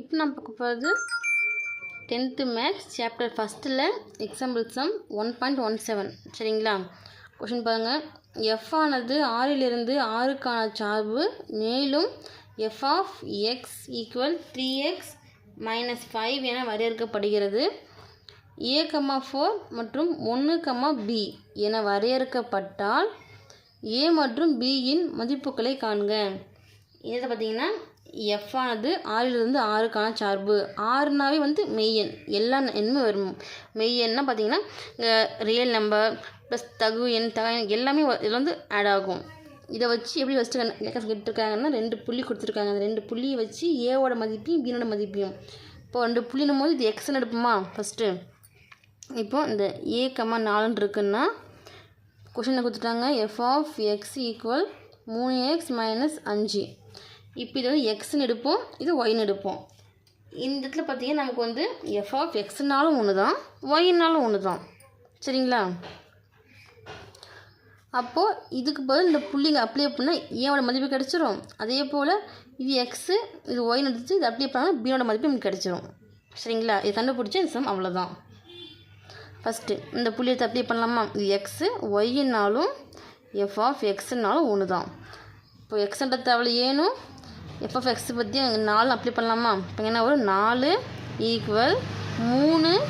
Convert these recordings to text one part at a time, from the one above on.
இப்போ நம்ம பார்க்க போகிறது டென்த்து மேக்ஸ் சாப்டர் ஃபஸ்ட்டில் example sum one point one seven சரிங்களா? கொஷின் பாருங்கள் எஃப் ஆனது ஆறிலிருந்து ஆறுக்கான சார்பு மேலும் F of X equal three X minus five என வரையறுக்கப்படுகிறது. ஏ கம்மா ஃபோர் மற்றும் ஒன்று கம்மா பி என வரையறுக்கப்பட்டால் ஏ மற்றும் பியின் மதிப்புகளை காண்க. இதில் பார்த்தீங்கன்னா எஃப் ஆனது ஆறிலிருந்து ஆறுக்கான சார்பு. ஆறுனாவே வந்து மெய்யெண். எல்லா எண்ணுமே வரும். மெய்யெண்ணா பார்த்தீங்கன்னா ரியல் நம்பர் ப்ளஸ் தகு எண் தக எல்லாமே இதில் வந்து ஆட் ஆகும். இதை வச்சு எப்படி வச்சுட்டு கேட்டிருக்காங்கன்னா ரெண்டு புள்ளி கொடுத்துருக்காங்க. அந்த ரெண்டு புள்ளியை வச்சு ஏவோட மதிப்பையும் பீனோட மதிப்பையும். இப்போ ரெண்டு புள்ளினும் போது இது எக்ஸ்ன்னு எடுப்போமா? ஃபஸ்ட்டு இப்போ இந்த ஏ கம்மா நாலுன்னு இருக்குன்னா கொஷினை கொடுத்துட்டாங்க எஃப் ஆஃப் எக்ஸ் ஈக்குவல் மூணு எக்ஸ் மைனஸ் அஞ்சு. இப்போ இது வந்து எக்ஸ்ன்னு எடுப்போம் இது ஒய்னு எடுப்போம். இந்த இடத்துல பார்த்தீங்கன்னா நமக்கு வந்து எஃப் ஆஃப் எக்ஸ்னாலும் ஒன்று தான் ஒய்னாலும் ஒன்று தான் சரிங்களா? அப்போது இதுக்கு பதில் இந்த புள்ளிங்க அப்ளை பண்ணால் ஏவோட மதிப்பு கிடச்சிரும். அதே போல் இது எக்ஸு இது ஒய்னு எடுத்து இது அப்ளை பண்ணால் பியோட மதிப்பு நமக்கு கிடச்சிரும். சரிங்களா? இது கண்டுபிடிச்சி இந்த சம் அவ்வளோதான் ஃபஸ்ட்டு இந்த புள்ளியை அப்ளை பண்ணலாமா? இது எக்ஸு ஒய்னாலும் எஃப் ஆஃப் எக்ஸ்னாலும் ஒன்று தான் இப்போ எக்ஸ்ன்ற தேவையில் ஏனும் எஃப்எஃப் எக்ஸ் பற்றி நாலு அப்ளை பண்ணலாமா? இப்போ என்ன வரும்? நாலு ஈக்குவல் மூணு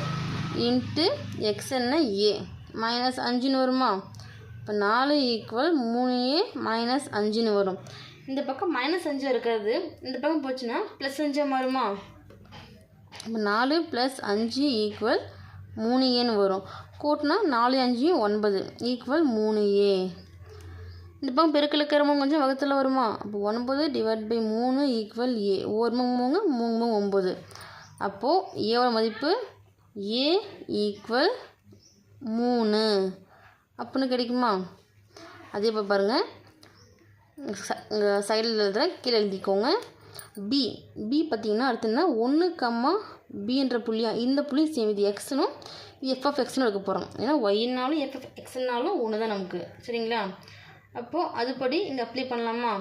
இன்ட்டு எக்ஸ் என்ன? ஏ மைனஸ் அஞ்சுன்னு வருமா? இப்போ நாலு ஈக்குவல் மூணு ஏ மைனஸ் அஞ்சுன்னு வரும். இந்த பக்கம் மைனஸ் அஞ்சு இருக்கிறது. இந்த பக்கம் போச்சுன்னா ப்ளஸ் அஞ்சாக மாறுமா? இப்போ நாலு ப்ளஸ் அஞ்சு ஈக்குவல் மூணு ஏன்னு வரும். கூட்டினா நாலு அஞ்சு ஒன்பது ஈக்குவல் மூணு ஏ இந்த பக்கம் பெருக்கல் இருக்கிறவங்க கொஞ்சம் வகுத்தில் வருமா? அப்போ ஒன்பது டிவைட் பை மூணு ஈக்குவல் ஏ ஒரு மூணு மூணு ஒம்பது அப்போது ஏவோட மதிப்பு ஏ ஈக்குவல் மூணு. அப்புடின்னு கிடைக்குமா? அதே இப்போ பாருங்கள் இங்கே சைடில் எழுதுற கீழே எழுதிக்கோங்க. பி பி பார்த்தீங்கன்னா அடுத்துன்னா ஒன்று கம்மா பின்ற புள்ளியா? இந்த புள்ளி சேம். இது எக்ஸ்னும் இது எஃப்எஃப் எக்ஸ்னு எடுக்க போகிறோம் ஏன்னா ஒய்னாலும் எஃப்எஃப் எக்ஸ்னாலும் ஒன்று தான் நமக்கு. சரிங்களா? அப்போது அதுபடி இங்கே அப்ளை பண்ணலாமா?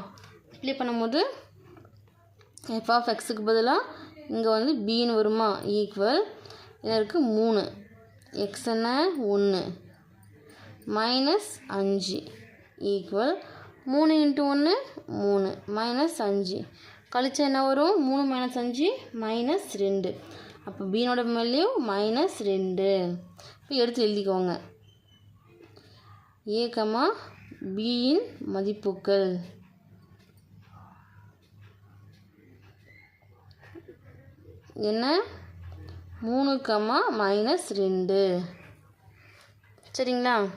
அப்ளை பண்ணும்போது எஃப் ஆஃப் எக்ஸுக்கு பதிலாக இங்கே வந்து பின்னு வருமா? ஈக்குவல் இதில் இருக்குது மூணு. எக்ஸ் என்ன? ஒன்று மைனஸ் அஞ்சு. ஈக்குவல் மூணு இன்ட்டு ஒன்று மூணு. மைனஸ் அஞ்சு. கழிச்சா என்ன வரும்? மூணு மைனஸ் அஞ்சு மைனஸ் ரெண்டு. அப்போ பீனோட மேலேயும் மைனஸ் ரெண்டு. இப்போ எடுத்து எழுதிக்கோங்க. ஏக்கமாக பியின் மதிப்புகள். என்ன? மூணு கமா மைனஸ் ரெண்டு. சரிங்களா?